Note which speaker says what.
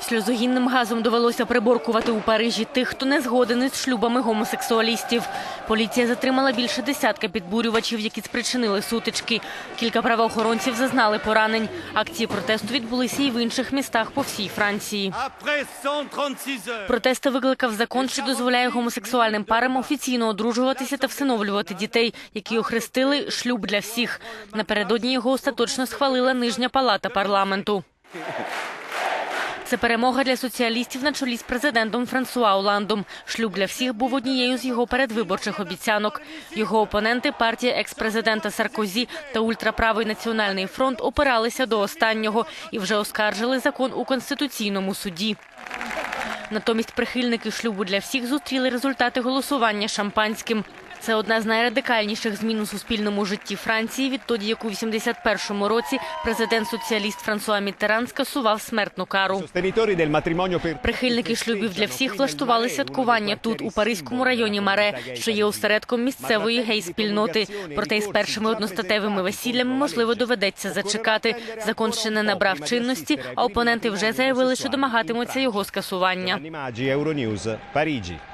Speaker 1: Сльозогінним газом довелося приборкувати у Парижі тих, хто не згоден із шлюбами гомосексуалістів. Поліція затримала більше десятка підбурювачів, які спричинили сутички. Кілька правоохоронців зазнали поранень. Акції протесту відбулися і в інших містах по всій Франції.
Speaker 2: Après 136 heures.
Speaker 1: Протести викликав закон, що дозволяє гомосексуальним парам офіційно одружуватися та всиновлювати дітей, які охрестили шлюб для всіх. Напередодні його остаточно схвалила нижня палата парламенту. Це перемога для соціалістів на чолі з президентом Франсуа Оландом. Шлюб для всіх був однією з його передвиборчих обіцянок. Його опоненти, партія екс-президента Саркозі та ультраправий національний фронт опиралися до останнього і вже оскаржили закон у конституційному суді. Натомість прихильники шлюбу для всіх зустріли результати голосування шампанським. Це одна з найрадикальніших змін у суспільному житті Франції відтоді, як у 81-му році президент-соціаліст Франсуа Міттеран скасував смертну кару. Прихильники шлюбів для всіх влаштували святкування тут, у паризькому районі Маре, що є осередком місцевої гей-спільноти. Проте із першими одностатевими весіллями можливо доведеться зачекати. Закон ще не набрав чинності, а опоненти вже заявили, що домагатимуться його скасування.
Speaker 3: Parigi.